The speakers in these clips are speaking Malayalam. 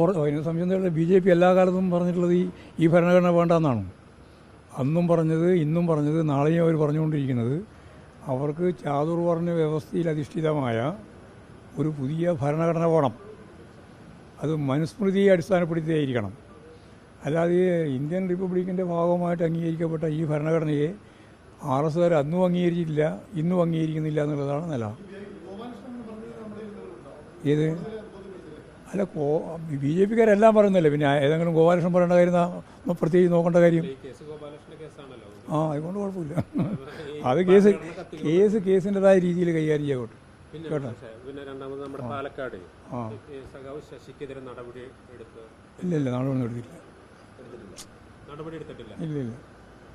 ഓർ സംശയം തന്നെ ബി ജെ പി എല്ലാ കാലത്തും പറഞ്ഞിട്ടുള്ളത് ഈ ഈ ഭരണഘടന വേണ്ടെന്നാണ്. അന്നും പറഞ്ഞത് ഇന്നും പറഞ്ഞത് നാളെയും അവർ പറഞ്ഞുകൊണ്ടിരിക്കുന്നത് അവർക്ക് ചാതുർവർണ വ്യവസ്ഥയിൽ അധിഷ്ഠിതമായ ഒരു പുതിയ ഭരണഘടന വേണം. അത് മനുസ്മൃതിയെ അടിസ്ഥാനപ്പെടുത്തിയായിരിക്കണം. അല്ലാതെ ഇന്ത്യൻ റിപ്പബ്ലിക്കിന്റെ ഭാഗമായിട്ട് അംഗീകരിക്കപ്പെട്ട ഈ ഭരണഘടനയെ ആർ എസ് കാർ അന്നും അംഗീകരിച്ചിട്ടില്ല ഇന്നും അംഗീകരിക്കുന്നില്ല എന്നുള്ളതാണ് നില. ഏത്? അല്ല കോ ബി ജെ പിക്കാരെല്ലാം പറയുന്നല്ലേ പിന്നെ ഏതെങ്കിലും ഗോപാലകൃഷ്ണൻ പറയേണ്ട കാര്യം നാ- പ്രത്യേകിച്ച് നോക്കേണ്ട കാര്യം? ആ അതുകൊണ്ട് കുഴപ്പമില്ല. അത് കേസ് കേസ് കേസിന്റെതായ രീതിയിൽ കൈകാര്യം ചെയ്യട്ടെ പിന്നെ പക്ഷേ, പിന്നെ രണ്ടാമത് നമ്മുടെ പാലക്കാട്. ആ. ഈ സഖാവ് ശശിക്കെതിരെ നടപടി എടുത്ത് ഇല്ല ഇല്ല എടുത്തില്ല നടപടി എടുത്തിട്ടില്ല. ഇല്ല ഇല്ല.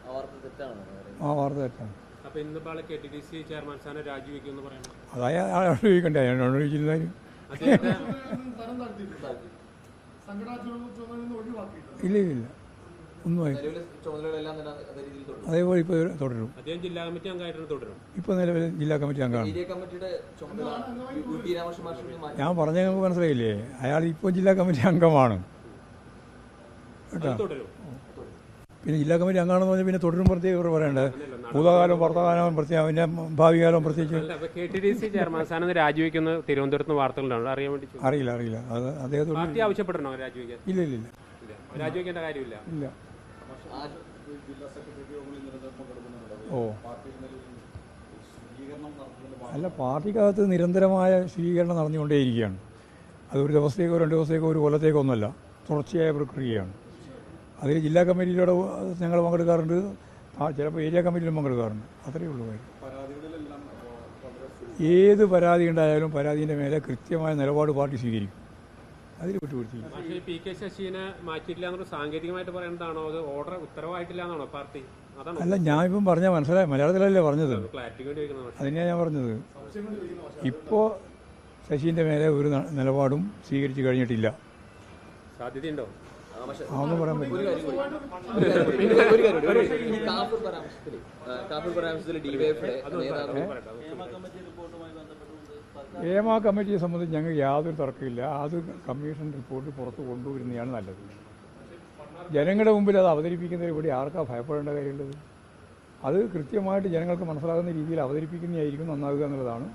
ആ വാർത്ത തെറ്റാണ് ആ വാർത്ത തെറ്റാണ്. അപ്പൊ ഇന്നിപ്പോൾ Pala K T D C chairman സ്ഥാനം രാജിവെക്കുമെന്ന് പറയുന്നത് ഇല്ല ഇല്ല അതേപോലെ ഇപ്പോൾ തുടരും. ജില്ലാ കമ്മിറ്റി അംഗമായിട്ട് തുടരും. ഇപ്പോൾ നിലവിൽ ജില്ലാ കമ്മിറ്റി അംഗമാണ്. ഞാൻ പറഞ്ഞ നിങ്ങൾക്ക് മനസ്സിലായില്ലേ? അയാൾ ഇപ്പോൾ ജില്ലാ കമ്മിറ്റി അംഗമാണ്. കേട്ടോ? പിന്നെ ജില്ലാ കമ്മിറ്റി അംഗമാണെന്ന് പറഞ്ഞാൽ പിന്നെ തുടരും പ്രത്യേകം ഇവർ പറയേണ്ടത് ഭൂതകാലം വർത്തകാലം പ്രത്യേകം പിന്നെ ഭാവികാലം പ്രത്യേകിച്ച് ചെയർമാൻ സ്ഥാനം രാജിവെക്കുന്ന തിരുവനന്തപുരത്ത് വാർത്തകളാണ് അറിയാൻ വേണ്ടി. അറിയില്ല അറിയില്ല. അത് അദ്ദേഹത്തോട് ആവശ്യപ്പെടണോ രാജിവെക്കാൻ? ഇല്ല ഇല്ല ഇല്ല. രാജിവെക്കേണ്ട കാര്യമില്ല. ഇല്ല. ഓ. അല്ല പാർട്ടിക്കകത്ത് നിരന്തരമായ സ്വീകരണം നടന്നുകൊണ്ടേയിരിക്കുകയാണ്. അതൊരു ഒരു ദിവസത്തേക്കോ രണ്ട് ദിവസത്തേക്കോ ഒരു കൊല്ലത്തേക്കോ ഒന്നുമല്ല. തുടർച്ചയായ പ്രക്രിയയാണ്. അതിൽ ജില്ലാ കമ്മിറ്റിയിലൂടെ ഞങ്ങൾ പങ്കെടുക്കാറുണ്ട്. ആ ചിലപ്പോൾ ഏരിയ കമ്മിറ്റിയിലും പങ്കെടുക്കാറുണ്ട്. അത്രയേ ഉള്ളൂ ഏത് പരാതി ഉണ്ടായാലും പരാതിന്റെ മേലെ കൃത്യമായ നിലപാട് പാർട്ടി സ്വീകരിക്കും. അതിൽ വിട്ടുപിടിച്ചില്ല. പി കെ ശശിനെ മാറ്റിയിട്ടില്ല എന്നൊരു സാങ്കേതികമായിട്ട് പറയേണ്ടതാണോ അത് ഓർഡർ ഉത്തരവായിട്ടില്ല എന്നാണോ പാർട്ടി അല്ല ഞാൻ ഇപ്പം പറഞ്ഞ മനസ്സിലായി. മലയാളത്തിലല്ലേ പറഞ്ഞത്? അതിനെയാണ് ഞാൻ പറഞ്ഞത്. ഇപ്പോൾ ശശീന്റെ മേലെ ഒരു നിലപാടും സ്വീകരിച്ചു കഴിഞ്ഞിട്ടില്ല. സാധ്യതയുണ്ടോ? അതൊന്നും പറയാൻ പറ്റില്ല. ഏമാ കമ്മിറ്റിയെ സംബന്ധിച്ച് ഞങ്ങൾക്ക് യാതൊരു തർക്കമില്ല അത് കമ്മീഷൻ റിപ്പോർട്ട് പുറത്ത് കൊണ്ടുവരുന്നതാണ് നല്ലത്. ജനങ്ങളുടെ മുമ്പിൽ അത് അവതരിപ്പിക്കുന്നതിൽ ഇവിടെ ആർക്കാ ഭയപ്പെടേണ്ട കാര്യമുള്ളത്? അത് കൃത്യമായിട്ട് ജനങ്ങൾക്ക് മനസ്സിലാകുന്ന രീതിയിൽ അവതരിപ്പിക്കുന്നതായിരിക്കും നന്നാവുക എന്നുള്ളതാണ്.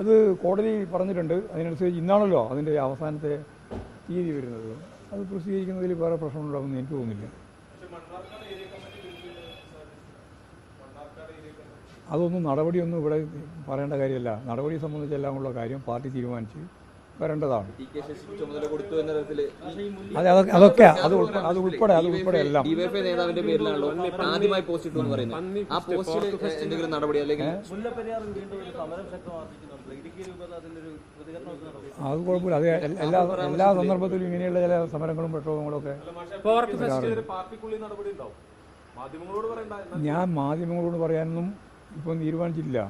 അത് കോടതി പറഞ്ഞിട്ടുണ്ട്. അതിനനുസരിച്ച് ഇന്നാണല്ലോ അതിന്റെ അവസാനത്തെ തീയതി വരുന്നത്. അത് പ്രസിദ്ധീകരിക്കുന്നതിൽ വേറെ പ്രശ്നമുണ്ടാകുമെന്ന് എനിക്ക് തോന്നുന്നില്ല. അതൊന്നും നടപടിയൊന്നും ഇവിടെ പറയേണ്ട കാര്യമല്ല. നടപടി സംബന്ധിച്ചെല്ലാം ഉള്ള കാര്യം പാർട്ടി തീരുമാനിച്ച് വരേണ്ടതാണ്. അതെ അതൊക്കെ അതൊക്കെ അത് ഉൾപ്പെടെ അത് ഉൾപ്പെടെ അത് ഉൾപ്പെടെ എല്ലാം. ഡിവൈഎഫ്ഐ നേതാവിന്റെ പേരിലാണല്ലോ ആദ്യമായി പോസ്റ്റ് ഇട്ടു എന്ന് പറയുന്നത്. ആ പോസ്റ്റിൽ എന്തെങ്കിലും നടപടി അല്ലെങ്കിൽ അത് കുഴപ്പമില്ല. അത് എല്ലാ എല്ലാ സന്ദർഭത്തിലും ഇങ്ങനെയുള്ള ചില സമരങ്ങളും പ്രക്ഷോഭങ്ങളും ഒക്കെ ഞാൻ മാധ്യമങ്ങളോട് പറയാനൊന്നും ഇപ്പം തീരുമാനിച്ചിട്ടില്ല.